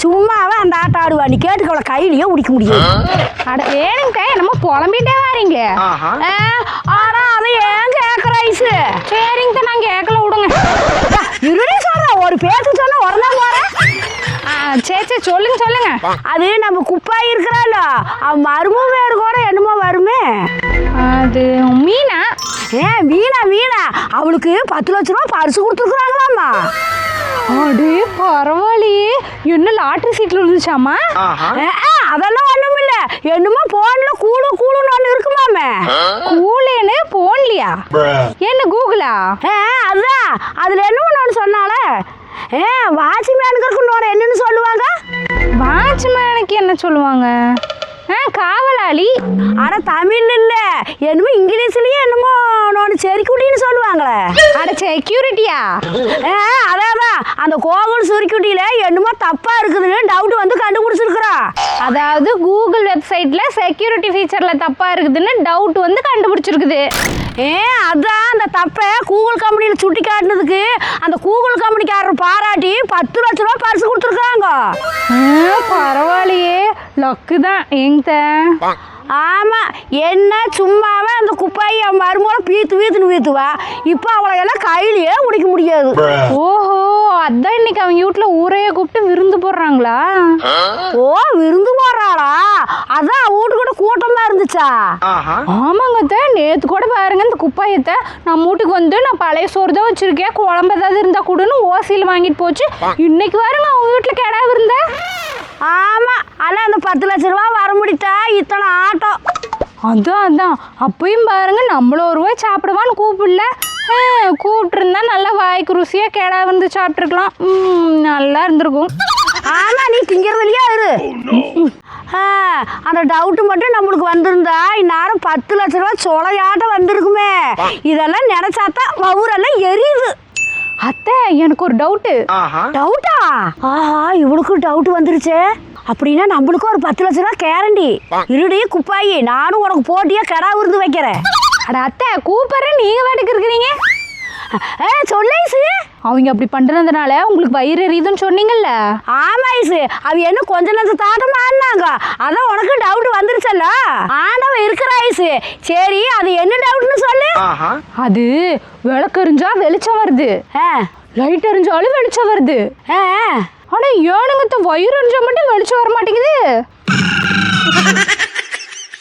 சும்மாவே அந்த ஆட்டம் ஆடுவா? நீ கேட்டுக்க அவளை கையிலேயே உடிக்க முடியும் அட வேணுங்க என்னமோ புலம்பிட்டே வாரீங்க. ஆஹா. ஆ, ஆனா அதை ஏன் கேட்குற ஐஸு சரிங்க நான் கேட்கல விடுங்க. இருடி சொல்கிறேன் ஒரு பேச்சு சொன்னா உடனே போகிறேன் ஆ, சரி சரி சொல்லுங்க சொல்லுங்க. அது நம்ம குப்பாய் இருக்கிறாள் அவன் மரும பேர் கூட என்னமோ வருமே. அது மீனா? ஏன் வீணா வீணா அவளுக்கு பத்து லட்ச ரூபா பரிசு கொடுத்துருக்குறாங்களாம்மா. அடே பரவாயில்லையே. என்ன லாட்ரி சீட்ல விழுந்துச்சாமா அதெல்லாம் ஒண்ணும் இல்ல. என்னமோ போன்ல கூடு கூடுன்னு ஒண்ணு இருக்குமாமே. கூலேன்னு போன்லையா? என்ன கூகுளா? அதான் அதுல என்ன ஒன்று சொன்னால? ஏ வாட்ச்மேனுக்கு இன்னொரு என்னன்னு சொல்லுவாங்க? வாட்ச்மேனுக்கு என்ன சொல்லுவாங்க? காவலாளி. ஆனா தமிழ் இல்ல. என்னமோ இங்கிலீஷ்லயே என்னமோ ஒன்று செரிக்குட்டின்னு அட செக்யூரிட்டியா ஏ, அதான் அந்த கோகுல் சுருக்குட்டியில என்னமோ தப்பா இருக்குதுன்னு டவுட் வந்து கண்டுபிடிச்சிருக்கிறோம் அதாவது கூகுள் வெப்சைட்ல செக்யூரிட்டி ஃபீச்சர்ல தப்பா இருக்குதுன்னு டவுட் வந்து கண்டுபிடிச்சிருக்குது. ஏ அதான் அந்த தப்பை கூகுள் கம்பெனியில் சுட்டி காட்டினதுக்கு அந்த கூகுள் கம்பெனிக்காரர் பாராட்டி பத்து லட்ச ரூபா பரிசு கொடுத்துருக்காங்க பரவாயில்லையே. லக்கு தான் எங்க ஆமா என்ன சும்மாவே அந்த குப்பாயை அவன் மருமூலம் பீத்து வீத்துன்னு வீத்துவா? இப்போ அவளை எல்லாம் கையிலேயே முடிக்க முடியாது. ஓஹோ அதான் இன்னைக்கு அவங்க வீட்ல ஊரைய கூப்பிட்டு விருந்து போடுறாங்களா? ஓ விருந்து போடுறாளா? அதான் வீட்டு கூட கூட்டமா இருந்துச்சா? ஆமாங்க நேத்து கூட பாருங்க இந்த குப்பாயத்தை நம்ம வீட்டுக்கு வந்து நான் பழைய சோறு தான் வச்சிருக்கேன் குழம்பு ஏதாவது இருந்தா கூடன்னு ஓசியில் வாங்கிட்டு போச்சு. இன்னைக்கு பாருங்க அவங்க வீட்டுல கிடா விருந்த. ஆமா ஆனா அந்த பத்து லட்ச ரூபா வர முடித்தா இத்தனை ஆட்டம் அதான் அதான். அப்பயும் பாருங்க நம்மள ஒரு ரூபாய் சாப்பிடுவான்னு கூப்பிடல. கூப்பிட்டுருந்தா நல்லா வாய்க்கு ருசியா கிடா வந்து சாப்பிட்ருக்கலாம் ம், நல்லா இருந்திருக்கும். ஆமா நீ திங்கிறதுலயே இரு. ஆ, அந்த டவுட் மட்டும் நம்மளுக்கு வந்திருந்தா இந்நேரம் பத்து லட்ச ரூபா சொலையாட்டம் வந்திருக்குமே. இதெல்லாம் நினைச்சாத்தான் வவுரெல்லாம் எரியுது. அத்தை எனக்கு ஒரு டவுட்டு டவுட்டா ஆஹா இவளுக்கு டவுட் வந்துருச்சே. அப்படின்னா நம்மளுக்கும் ஒரு பத்து லட்ச ரூபா கேரண்டி இருடி குப்பாயி நானும் உனக்கு போட்டியா கடா விருந்து வைக்கிறேன். அட அத்தை கூப்பிட்றேன் நீங்க வாட்டுக்கு இருக்கிறீங்க. ஏ சொல்லேசு அவங்க அப்படி பண்றதுனால உங்களுக்கு வயிறு எரியுதுன்னு சொன்னீங்கல்ல? ஆமா ஐசு. அவ என்ன கொஞ்ச நேரத்து தாட்டமா ஆடினாங்க. அதான் உனக்கு டவுட் வந்துருச்சல்ல. ஆண்டவன் இருக்கிற ஐசு. சரி அது என்ன டவுட்னு சொல்லு. அது விளக்கெறிஞ்சா வெளிச்சம் வருது. லைட் எரிஞ்சாலும் வெளிச்சம் வருது. ஆனா ஏனுங்கத்த வயிறு எரிஞ்சா மட்டும் வெளிச்சம் வர மாட்டேங்குது